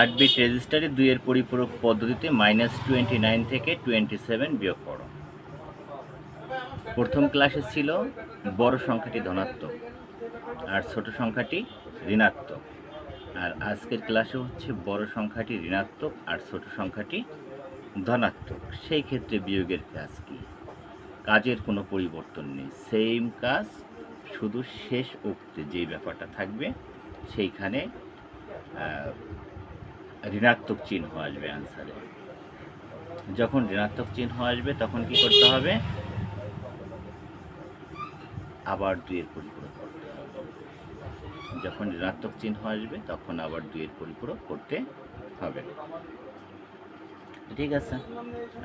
আট বিট রেজিস্টারে দুইয়ের পরিপূরক পদ্ধতিতে মাইনাস টোয়েন্টি নাইন থেকে টোয়েন্টি সেভেন বিয়োগ করো। প্রথম ক্লাসে ছিল বড় সংখ্যাটি ধনাত্মক, আর ছোট সংখ্যাটি ঋণাত্মক, আর আজকের ক্লাসে হচ্ছে বড় সংখ্যাটি ঋণাত্মক আর ছোট সংখ্যাটি ধনাত্মক। সেই ক্ষেত্রে বিয়োগের কাজ কি? কাজের কোনো পরিবর্তন নেই। সেম কাজ শুধু শেষ উক্তে যেই ব্যাপারটা থাকবে, সেইখানে ঋণাত্মক চিহ্ন আসবে অ্যান্সারে যখন ঋণাত্মক চিহ্ন আসবে, তখন কি করতে হবে? আবার দুইয়ের পরিপূরক করতে হবে। যখন ঋণাত্মক চিহ্ন আসবে, তখন আবার দুইয়ের পরিপূরক করতে হবে। ঠিক আছে,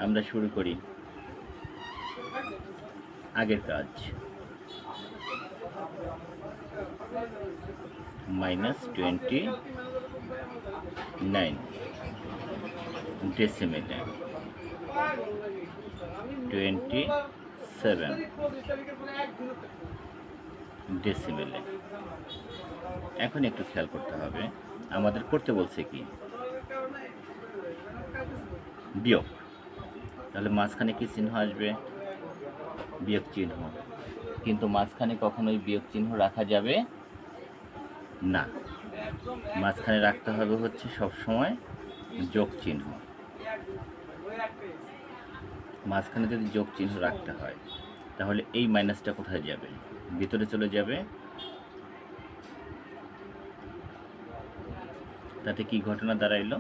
আমরা শুরু করি। আগের কাজ। মাইনাস টোয়েন্টি নাইন ডেসিমিলে টোয়েন্টি সেভেন ডেসিমেলে এখন একটু খেয়াল করতে হবে। আমাদের করতে বলছে কি? বিয়োগ। তাহলে মাঝখানে কি চিহ্ন আসবে? বিয়োগ চিহ্ন। কিন্তু মাঝখানে কখনোই বিয়োগ চিহ্ন রাখা যাবে না। মাঝখানে রাখতে হবে হচ্ছে সব সময় যোগ চিহ্ন। মাঝখানে যদি যোগ চিহ্ন রাখতে হয়, তাহলে এই মাইনাসটা কোথায় যাবে? ভিতরে চলে যাবে। তাতে কি ঘটনা দাঁড়াইলো?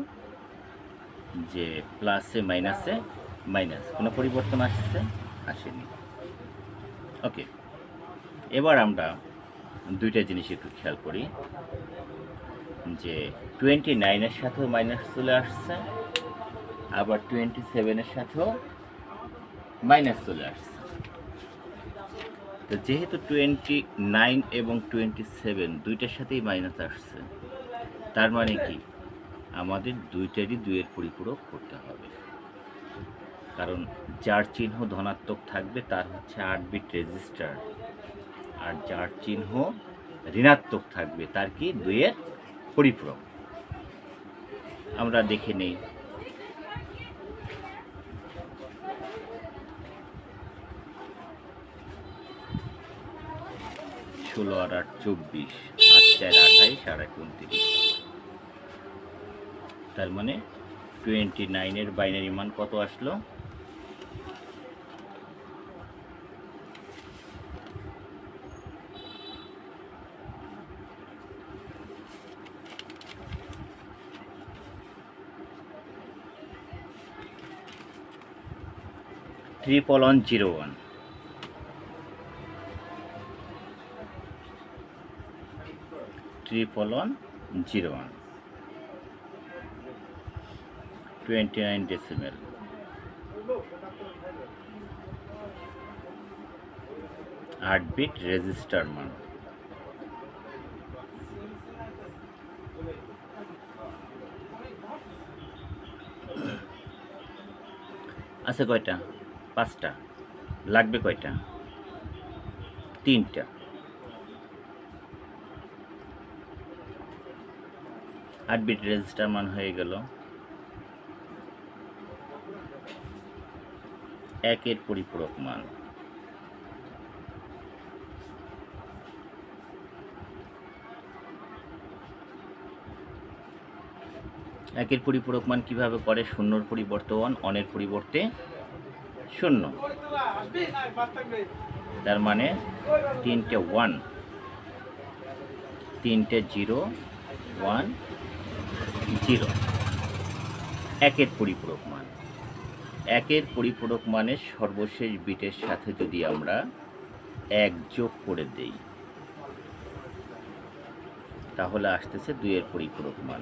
যে প্লাসে মাইনাসে মাইনাস কোনো পরিবর্তন আসছে? আসেনি। ওকে এবার আমরা দুইটা জিনিস একটু খেয়াল করি। যে টোয়েন্টি নাইনের সাথেও মাইনাস চলে আসছে, আবার টোয়েন্টি সেভেনের সাথেও মাইনাস চলে আসছে। তো যেহেতু টোয়েন্টি নাইন এবং টোয়েন্টি সেভেন দুইটার সাথেই মাইনাস আসছে, তার মানে কি? আমাদের দুইটারই দুইয়ের পরিপূরক করতে হবে। কারণ যার চিহ্ন ধনাত্মক থাকবে, তার হচ্ছে আট বিট রেজিস্টার আর যার চিহ্ন ঋণাত্মক থাকবে, তার কি? দুইয়ের পরিপূরক। আমরা দেখে নেই। ষোলো আর আট, চব্বিশ। আট, চার, আঠাইশ, আর এক তার মানে টোয়েন্টি নাইনের বাইনারি মান কত আসলো? Triple one zero one triple one zero one twenty nine decimal আট বিট রেজিস্টার মান আছে কয়টা? পাঁচটা, লাগবে কয়টা? তিনটা। আট বিট রেজিস্টার মান হয়ে গেল। একের পরিপূরক মান। একের পরিপূরক মান কীভাবে করে? শূন্যর পরিবর্তে ওয়ান অনের পরিবর্তে শূন্য। তার মানে তিনটে ওয়ান তিনটে জিরো ওয়ান জিরো একের পরিপূরক মান। একের পরিপূরক মানের সর্বশেষ বিটের সাথে যদি আমরা এক যোগ করে দেই, তাহলে আসতেছে দুইয়ের পরিপূরক মান।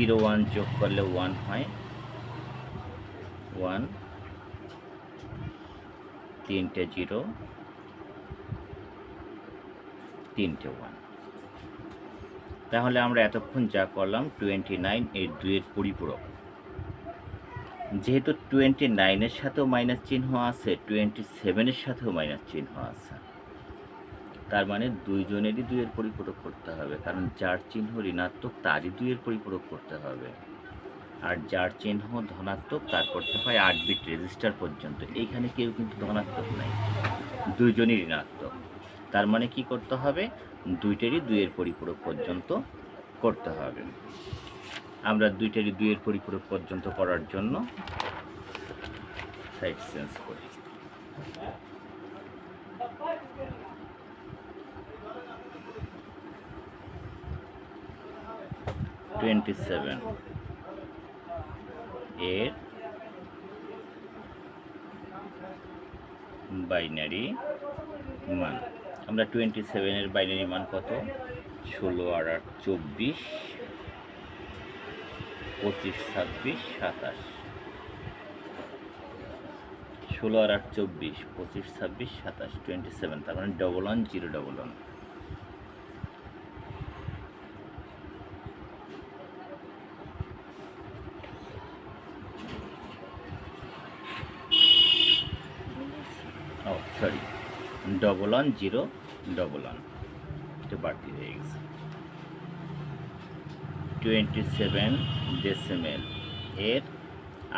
জিরো ওয়ান যোগ করলে ওয়ান হয়। ওয়ান তিনটে জিরো তিনটে ওয়ান তাহলে আমরা এতক্ষণ যা করলাম টোয়েন্টি নাইন এই দুইয়ের পরিপূরক। যেহেতু টোয়েন্টি নাইনের সাথেও মাইনাস চিহ্ন আছে টোয়েন্টি সেভেনের সাথেও মাইনাস চিহ্ন আছে। তার মানে দুইজনেরই দুইয়ের পরিপূরক করতে হবে। কারণ যার চিহ্ন ঋণাত্মক, তারই দুইয়ের পরিপূরক করতে হবে। আর যার চিহ্ন ধনাত্মক, তার করতে হয় আট বিট রেজিস্টার পর্যন্ত। এইখানে কেউ কিন্তু ধনাত্মক নাই। দুইজনই ঋণাত্মক। তার মানে কি করতে হবে? দুইটারই দুইয়ের পরিপূরক পর্যন্ত করতে হবে। আমরা দুইটারই দুইয়ের পরিপূরক পর্যন্ত করার জন্য সাইড চেঞ্জ করি। টোয়েন্টি সেভেন এর বাইনারি মান। আমরা টোয়েন্টি সেভেনের বাইনারি মান কত? ষোলো আর আট চব্বিশ, পঁচিশ, ছাব্বিশ, সাতাশ। ষোলো আর আট চব্বিশ, পঁচিশ, ছাব্বিশ, সাতাশ টোয়েন্টি সেভেন তার মানে double one zero double one double one zero double one এটা বাড়তি হয়ে গেছে। টোয়েন্টি সেভেন ডেসিমেল এর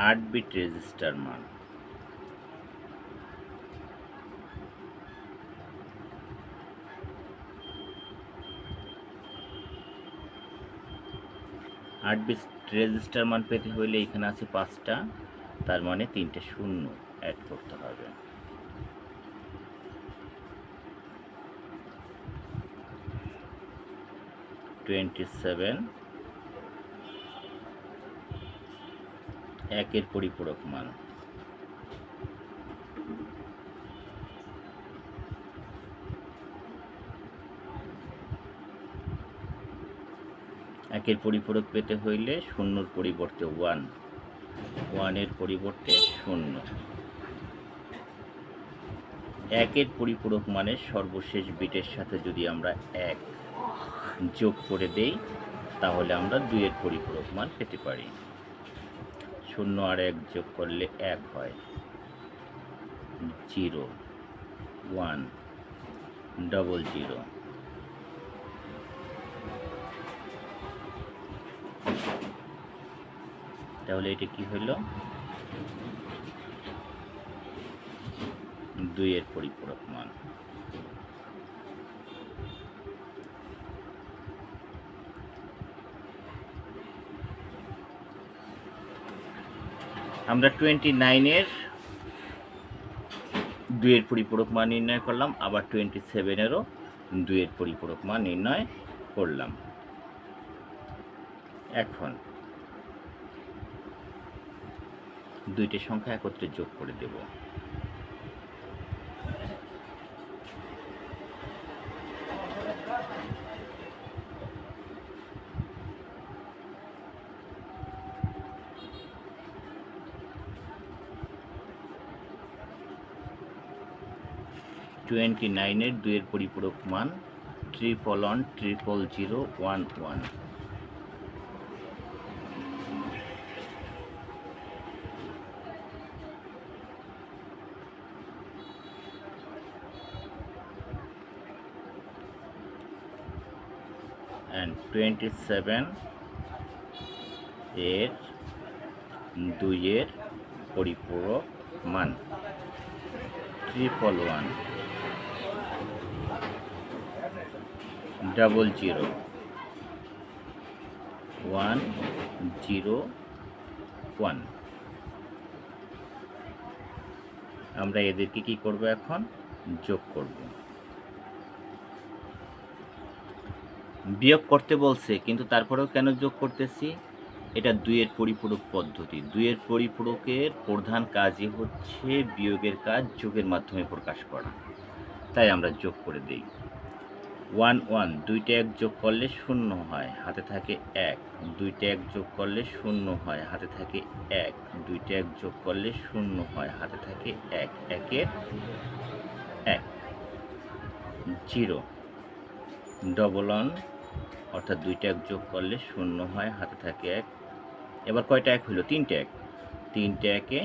আট বিট রেজিস্টার মান। আট বিট রেজিস্টার মান পেতে হইলে এখানে আছে পাঁচটা, তার মানে তিনটে শূন্য অ্যাড করতে হবে। Twenty seven. একের পরিপূরক মান। একের পরিপূরক পেতে হইলে শূন্যর পরিবর্তে ওয়ান। ওয়ানের পরিবর্তে শূন্য। একের পরিপূরক মানে সর্বশেষ বিটের সাথে যদি আমরা এক যোগ করে দেই, তাহলে আমরা দুইয়ের পরিপূরক মান পেতে পারি। শূন্য আর এক যোগ করলে এক হয়। জিরো। ওয়ান। Double zero. তাহলে এটা কি হইল দুইয়ের পরিপূরক মান। আমরা টোয়েন্টি নাইনের দুইয়ের পরিপূরক মান নির্ণয় করলাম, আবার টোয়েন্টি সেভেনেরও দুইয়ের পরিপূরক মান নির্ণয় করলাম। এখন দুইটি সংখ্যা একত্রে যোগ করে দেব। টোয়েন্টি নাইনের দুইয়ের পরিপূরক মান triple one triple zero one one and twenty seven এর দুইয়ের পরিপূরক মান triple one double zero one zero one আমরা এদেরকে কি করব এখন? যোগ করব। বিয়োগ করতে বলছে, কিন্তু তারপরেও কেন যোগ করতেছি? এটা দুইয়ের পরিপূরক পদ্ধতি। দুইয়ের পরিপূরকের প্রধান কাজই হচ্ছে বিয়োগের কাজ যোগের মাধ্যমে প্রকাশ করা। তাই আমরা যোগ করে দিই। ওয়ান ওয়ান, দুইটা এক যোগ করলে শূন্য হয়, হাতে থাকে এক। দুইটা এক যোগ করলে শূন্য হয়, হাতে থাকে এক। দুইটা এক যোগ করলে শূন্য হয়, হাতে থাকে এক। একের এক। জিরো। ডবল ওয়ান অর্থাৎ দুইটা এক যোগ করলে শূন্য হয়, হাতে থাকে এক। এবার কয়টা এক হলো তিনটে এক। তিনটে একে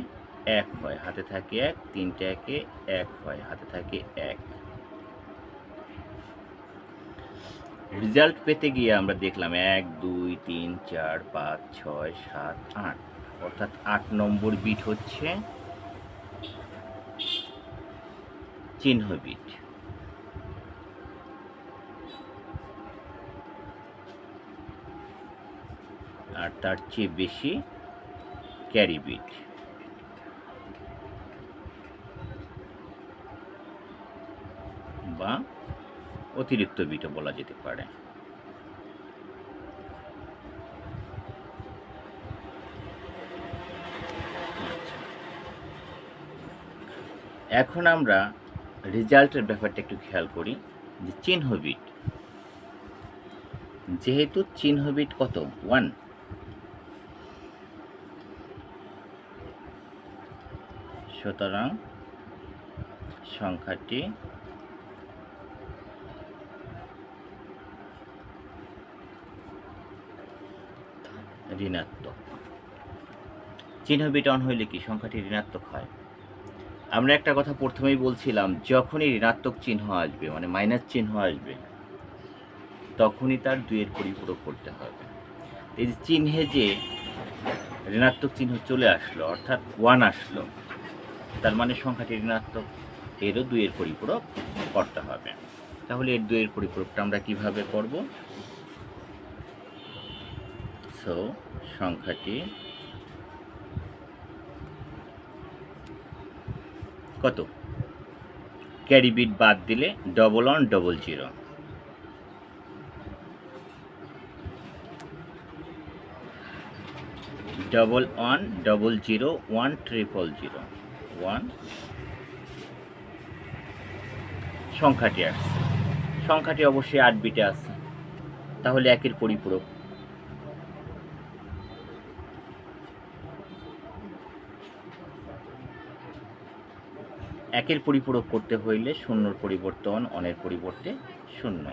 এক হয়, হাতে থাকে এক। তিনটে একে এক হয়, হাতে থাকে এক। রেজাল্ট পেতে গিয়ে আমরা দেখলাম এক, দুই, তিন, চার, পাঁচ, ছয়, সাত, আট। অর্থাৎ আট নম্বর বিট হচ্ছে চিহ্ন বিট। আর তার চেয়ে বেশি ক্যারি বিট। বা অতিরিক্ত বিটও বলা যেতে পারে। আচ্ছা। এখন আমরা রেজাল্টের ব্যাপারটা একটু খেয়াল করি, যে চিহ্ন বিট। যেহেতু চিহ্ন বিট কত? ওয়ান। সুতরাং সংখ্যাটি ঋণাত্মক। চিহ্ন বিট অন হইলে কি সংখ্যাটি ঋণাত্মক হয়? আমরা একটা কথা প্রথমেই বলছিলাম, যখনই ঋণাত্মক চিহ্ন আসবে মানে মাইনাস চিহ্ন আসবে, তখনই তার দুয়ের পরিপূরক করতে হবে। এই চিহ্নে যে ঋণাত্মক চিহ্ন চলে আসলো, অর্থাৎ ওয়ান আসলো, তার মানে সংখ্যাটি ঋণাত্মক, এরও দুইয়ের পরিপূরক করতে হবে। তাহলে এর দুয়ের পরিপূরকটা আমরা কীভাবে করব? সংখ্যাটি কত? ক্যারি বিট বাদ দিলে double one double zero double one double zero one triple zero one সংখ্যাটি আসছে। সংখ্যাটি অবশ্যই আট বিটে আছে তাহলে একের পরিপূরক। একের পরিপূরক করতে হইলে শূন্যর পরিবর্তন, অনের পরিবর্তে শূন্য।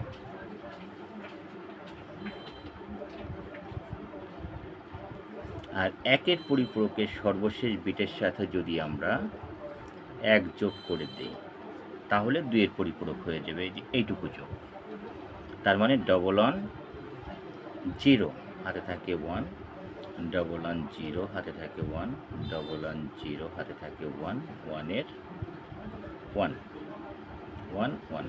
আর একের পরিপূরকের সর্বশেষ বিটের সাথে যদি আমরা এক যোগ করে দিই, তাহলে দুইয়ের পরিপূরক হয়ে যাবে এইটুকু যোগ। তার মানে ডবল ওয়ান জিরো হাতে থাকে ওয়ান ডবল ওয়ান জিরো হাতে থাকে ওয়ান ডবল ওয়ান জিরো হাতে থাকে ওয়ান ওয়ানের one one one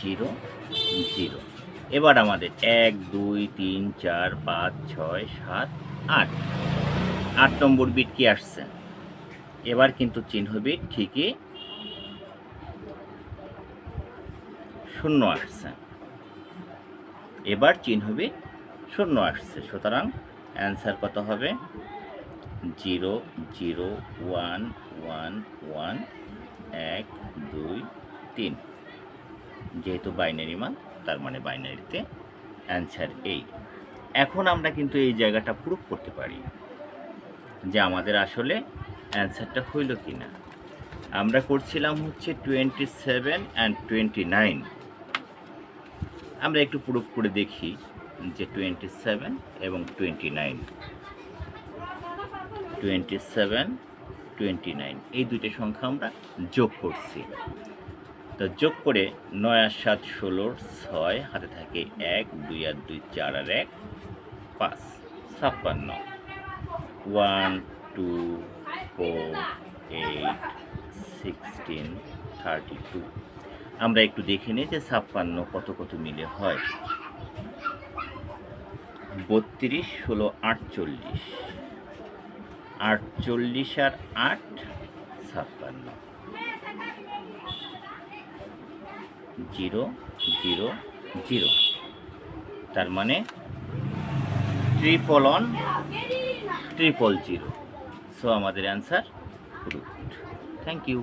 zero zero এবার আমাদের এক, দুই, তিন, চার, পাঁচ, ছয়, সাত, আট। আট নম্বর বিট কি আসছে? এবার কিন্তু চিহ্ন বিট ঠিকই শূন্য আসছে। এবার চিহ্ন বিট শূন্য আসছে। সুতরাং অ্যান্সার কত হবে? Zero zero, one one one, এক, দুই, তিন। যেহেতু বাইনারি মান, তার মানে বাইনারিতে অ্যান্সার এই। এখন আমরা কিন্তু এই জায়গাটা প্রুফ করতে পারি যে আমাদের আসলে অ্যান্সারটা হইল কি না আমরা করছিলাম হচ্ছে twenty seven and twenty nine আমরা একটু প্রুফ করে দেখি। যে টোয়েন্টি সেভেন এবং twenty nine twenty seven twenty nine এই দুইটা সংখ্যা আমরা যোগ করছি। তো যোগ করে নয় আর সাত ষোলোর ছয়, হাতে থাকে এক, দুই আর দুই, চার আর এক, পাঁচ, ছাপ্পান্ন। One, two, four, eight, sixteen, thirty two. আমরা একটু দেখে নিই যে ছাপ্পান্ন কত কত মিলে হয়। বত্রিশ, ষোলো, আটচল্লিশ। আটচল্লিশ আর আট, ছাপ্পান্ন। Zero zero zero. তার মানে triple one triple zero so আমাদের অ্যান্সার রুট থ্যাংক ইউ